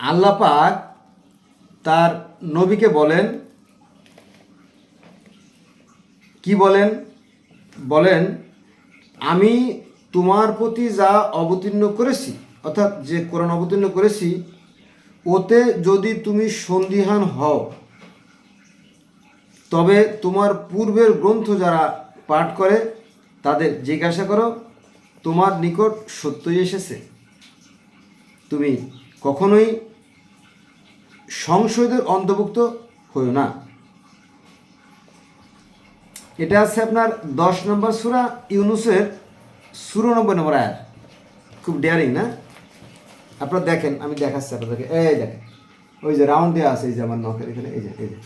আল্লাহ পাক তার নবীকে বলেন, কি বলেন? বলেন, আমি তোমার প্রতি যা অবতীর্ণ করেছি, অর্থাৎ যে কোরআন অবতীর্ণ করেছি, ওতে যদি তুমি সন্দিহান হও, তবে তোমার পূর্বের গ্রন্থ যারা পাঠ করে, তাদের জিজ্ঞাসা করো, তোমার নিকট সত্যই এসেছে। তুমি কখনোই সংশয়দের অন্তর্ভুক্ত হইও না। এটা আছে আপনার দশ নম্বর সুরা ইউনুসের সুরানব্বই নম্বর আয়াত। খুব ডেয়ারিং না? আপনারা দেখেন, আমি দেখাচ্ছি আপনাদেরকে। এই দেখেন, ওই যে রাউন্ড দেওয়া আছে, এই যে আমার নখের এখানে, এই যে এই যে।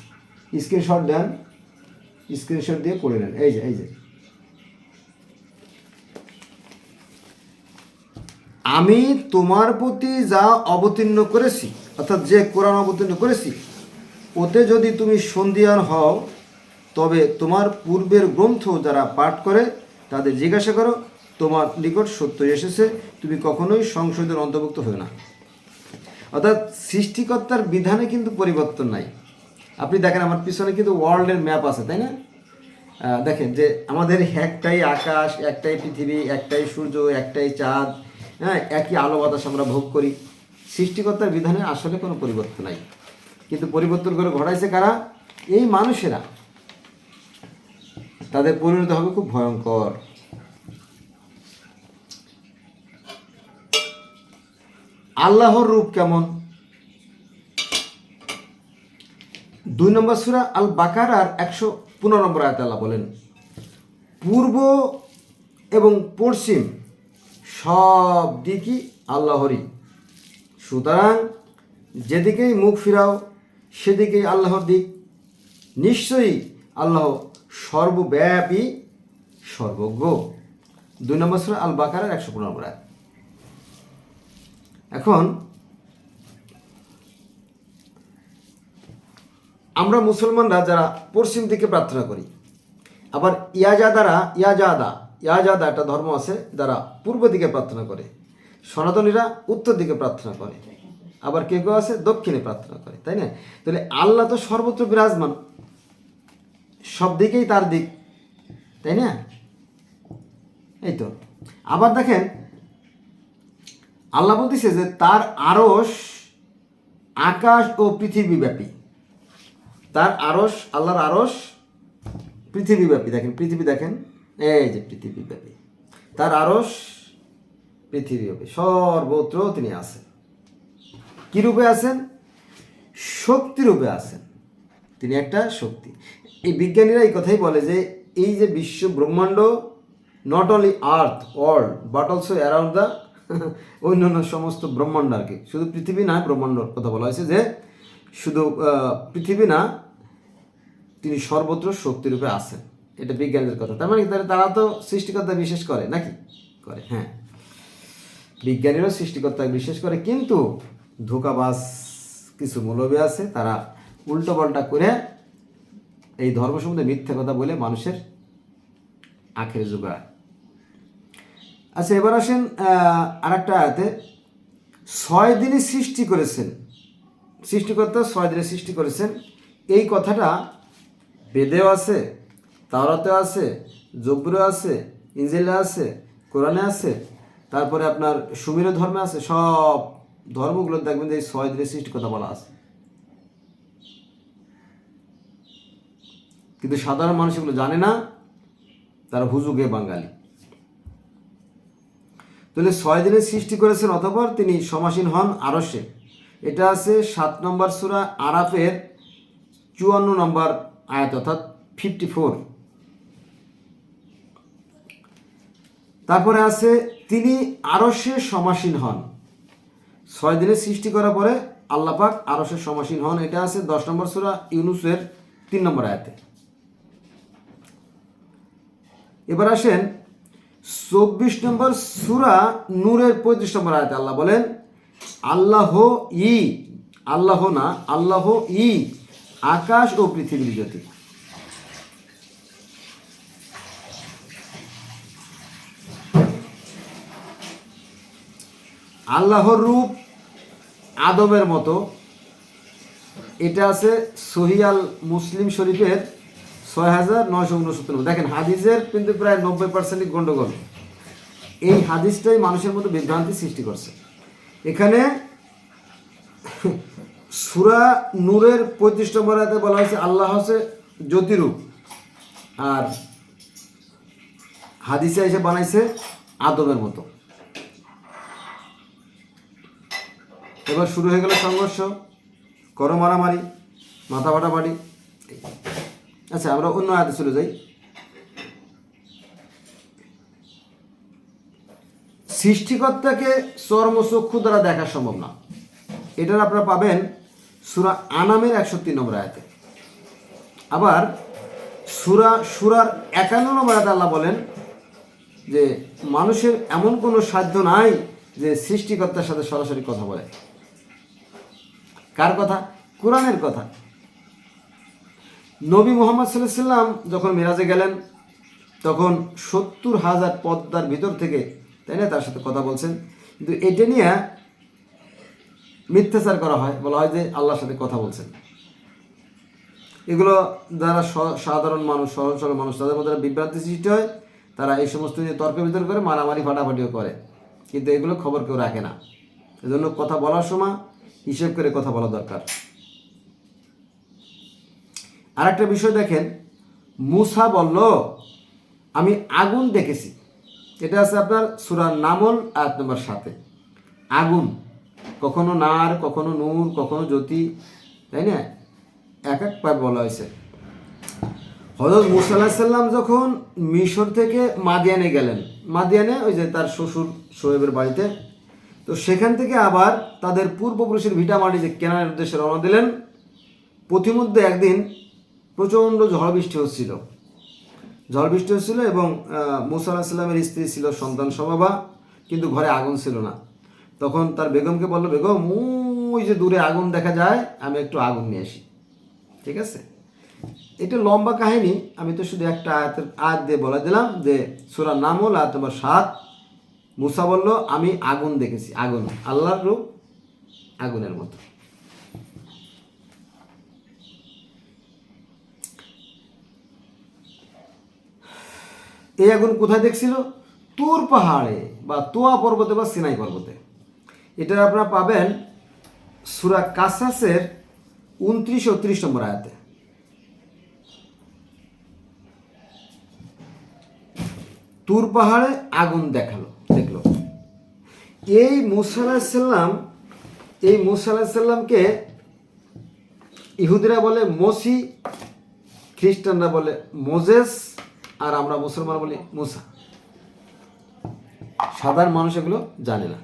স্ক্রিনশট দেন স্ক্রিনশট দিয়ে করে নেন। এই যে এই যে। আমি তোমার প্রতি যা অবতীর্ণ করেছি, অর্থাৎ যে কোরআন অবতীর্ণ করেছি, ওতে যদি তুমি সন্ধিয়ান হও, তবে তোমার পূর্বের গ্রন্থ যারা পাঠ করে, তাদের জিজ্ঞাসা করো, তোমার নিকট সত্য এসেছে, তুমি কখনোই সংসদের অন্তর্ভুক্ত হও না। অর্থাৎ সৃষ্টিকর্তার বিধানে কিন্তু পরিবর্তন নাই। আপনি দেখেন আমার পিছনে কিন্তু ওয়ার্ল্ডের ম্যাপ আছে, তাই না? দেখেন যে আমাদের একটাই আকাশ, একটাই পৃথিবী, একটাই সূর্য, একটাই চাঁদ হ্যাঁ একই আলো বাতাস আমরা ভোগ করি। সৃষ্টিকর্তার বিধানে আসলে কোনো পরিবর্তন নাই। কিন্তু পরিবর্তন করে ঘটাইছে কারা? এই মানুষেরা। তাদের পরিণত হবে খুব ভয়ঙ্কর। আল্লাহর রূপ কেমন? দুই নম্বর সুরা আল বাকার আর একশো পনেরো নম্বর আয়াত আল্লাহ বলেন, পূর্ব এবং পশ্চিম সব দিকই আল্লাহরই। সুতরাং যেদিকেই মুখ ফিরাও, সেদিকেই আল্লাহর দিক। নিশ্চয়ই আল্লাহ সর্বব্যাপী, সর্বজ্ঞ। দুই নম্বর সুরা আল বাকারের একশো পনেরো এখন আমরা মুসলমানরা যারা পশ্চিম দিকে প্রার্থনা করি, আবার ইয়াজাদারা ইয়াজাদা ইয়াজাদা একটা ধর্ম আছে যারা পূর্ব দিকে প্রার্থনা করে। সনাতনীরা উত্তর দিকে প্রার্থনা করে। আবার কেউ কেউ আছে? দক্ষিণে প্রার্থনা করে, তাই না? তাহলে আল্লাহ তো সর্বত্র বিরাজমান। সব দিকেই তার দিক, তাই না? এই তো। আবার দেখেন, আল্লাহ বলতেছে যে তার আরস আকাশ ও পৃথিবী ব্যাপী তার আরস আল্লাহর আরস পৃথিবী ব্যাপী দেখেন, পৃথিবী দেখেন। এই যে পৃথিবী ব্যাপী। তার আরস পৃথিবী ব্যাপী। সর্বত্র তিনি আছেন। কি রূপে আছেন? শক্তি রূপে আছেন। তিনি একটা শক্তি। এই বিজ্ঞানীরা এই কথাই বলে যে, এই যে বিশ্ব ব্রহ্মাণ্ড not only earth world but also around the অন্যান্য সমস্ত ব্রহ্মাণ্ড আর কি। শুধু পৃথিবী না, ব্রহ্মাণ্ডর কথা বলা হয়েছে যে, শুধু পৃথিবী না, তিনি সর্বত্র শক্তিরূপে আছেন। এটা বিজ্ঞানীদের কথা। তার মানে তারা- তো সৃষ্টিকর্তা বিশেষ করে, নাকি? করে হ্যাঁ। বিজ্ঞানীরাও সৃষ্টিকর্তা বিশেষ করে, কিন্তু ধোকাবাজ কিছু মৌলবী আছে, তারা উল্টো পাল্টা করে এই ধর্ম সম্বন্ধে মিথ্যা কথা বলে মানুষের আখের জোগাড়। আচ্ছা এবার আসেন আর একটা আয়াতে, ছয় দিনই সৃষ্টি করেছেন। সৃষ্টিকর্তা ছয় দিনে সৃষ্টি করেছেন। এই কথাটা বেদেও আছে তাওরাতেও আছে, জব্বুরে আছে ইঞ্জিলে আছে, কোরআনে আছে, তারপরে আপনার সুমির ধর্মে আছে, সব ধর্মগুলো দেখবেন যে এই ছয় দিনের সৃষ্টি কথা বলা আছে। কিন্তু সাধারণ মানুষ এগুলো জানে না, তারা হুজুগে বাঙালি। তাহলে ছয় দিনের সৃষ্টি করেছেন অতপর তিনি সমাসীন হন আরসে এটা আছে সাত নম্বর সুরা আরাফের চুয়ান্ন নম্বর আয়াত, অর্থাৎ ফিফটি ফোর তারপরে আছে তিনি আরসে সমাসীন হন। ছয় দিনের সৃষ্টি করার পরে আল্লাপাক আরসে সমাসীন হন। এটা আছে দশ নম্বর সুরা ইউনুসের তিন নম্বর আয়াতে। এবার আসেন চব্বিশ নম্বর সুরা নূরের পঁয়ত্রিশ নম্বর আয়াতে আল্লাহ বলেন, আল্লাহ ই, আল্লাহ না, আল্লাহ ই, আকাশ ও পৃথিবীর জ্যোতি। আল্লাহর রূপ আদমের মতো। এটা আছে সহিয়াল মুসলিম শরীফের ছয় হাজার নয়শো উনসত্তর। দেখেন, হাদিসের কিন্তু প্রায় নব্বই পার্সেন্টই গণ্ডগোল। এই হাদিসটাই মানুষের মধ্যে বিভ্রান্তি সৃষ্টি করছে। এখানে সুরা নূরের পঁয়ত্রিশ নম্বর আয়াতে বলা হয়েছে, আল্লাহ হচ্ছে জ্যোতিরূপ। আর হাদিসে এসে বানাইছে আদমের মতো। এবার শুরু হয়ে গেল সংঘর্ষ। করো মারামারি, মাথা ফাটাফাটি। আচ্ছা আমরা অন্য আয়াতে চলে যাই। সৃষ্টিকর্তাকে চর্মচক্ষু দ্বারা দেখা সম্ভব না। এটার আপনারা পাবেন সুরা আনামের একশো তিন নম্বর আয়াতে। আবার সুরা, সুরার একান্ন নম্বর আয়াতে আল্লাহ বলেন যে, মানুষের এমন কোনো সাধ্য নাই যে সৃষ্টিকর্তার সাথে সরাসরি কথা বলে। কার কথা? কোরআনের কথা। নবী মোহাম্মদ সাল্লাম যখন মিরাজে গেলেন, তখন সত্তর হাজার পদ্মার ভিতর থেকে, তাই না, তার সাথে কথা বলছেন। কিন্তু এটা নিয়ে মিথ্যাচার করা হয়, বলা হয় যে আল্লাহর সাথে কথা বলছেন। এগুলো যারা সাধারণ মানুষ সহজ সরল মানুষ, তাদের মধ্যে বিভ্রান্তি সৃষ্টি হয়, তারা এই সমস্ত নিয়ে তর্ক বিতর্ক করে, মারামারি ফাটাফাটিও করে। কিন্তু এগুলো খবর কেউ রাখে না। এজন্য কথা বলার সময় হিসেব করে কথা বলা দরকার। আর একটা বিষয় দেখেন, মুসা বলল, আমি আগুন দেখেছি। এটা আছে আপনার সুরার নামল, আয়াত নম্বর সাথে আগুন, কখনো নার, কখনো নূর, কখনো জ্যোতি, তাই না? এক এক পায় বলা হয়েছে। হজরত মুসা আলাহিসাল্লাম যখন মিশর থেকে মাদিয়ানে গেলেন, মাদিয়ানে ওই যে তার শ্বশুর সোহেবের বাড়িতে তো সেখান থেকে আবার তাদের পূর্বপুরুষের ভিটামাটি যে কেনার উদ্দেশ্যে রওনা দিলেন পথিমধ্যে একদিন প্রচণ্ড ঝড় বৃষ্টি হচ্ছিল। ঝড় বৃষ্টি হচ্ছিল এবং মুসা স্ত্রী ছিল সন্তান সমাবা কিন্তু ঘরে আগুন ছিল না। তখন তার বেগমকে বলল, বেগম, ওই যে দূরে আগুন দেখা যায়, আমি একটু আগুন নিয়ে আসি। ঠিক আছে? এটা লম্বা কাহিনী, আমি তো শুধু একটা আয়াতের আয়াত দিয়ে বলে দিলাম যে সুরা নাম হল আয়াত নম্বর সাত। মুসা বলল, আমি আগুন দেখেছি, আগুন, আল্লাহর রূপ আগুনের মতো। এই আগুন কোথায় দেখছিল? তুর পাহাড়ে বা তোয়া পর্বতে বা সিনাই পর্বতে। এটা আপনারা পাবেন সুরা কাসাসের উনত্রিশ ও ত্রিশ নম্বর আয়াতে। তুর পাহাড়ে আগুন দেখাল, দেখল। এই মুসা এই মুসা ইহুদিরা বলে মসি, খ্রিস্টানরা বলে মোজেস, আর আমরা মুসলমান বলি মুসা। সাধারণ মানুষ এগুলো জানে না।